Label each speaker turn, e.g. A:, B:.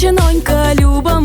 A: жінонька люба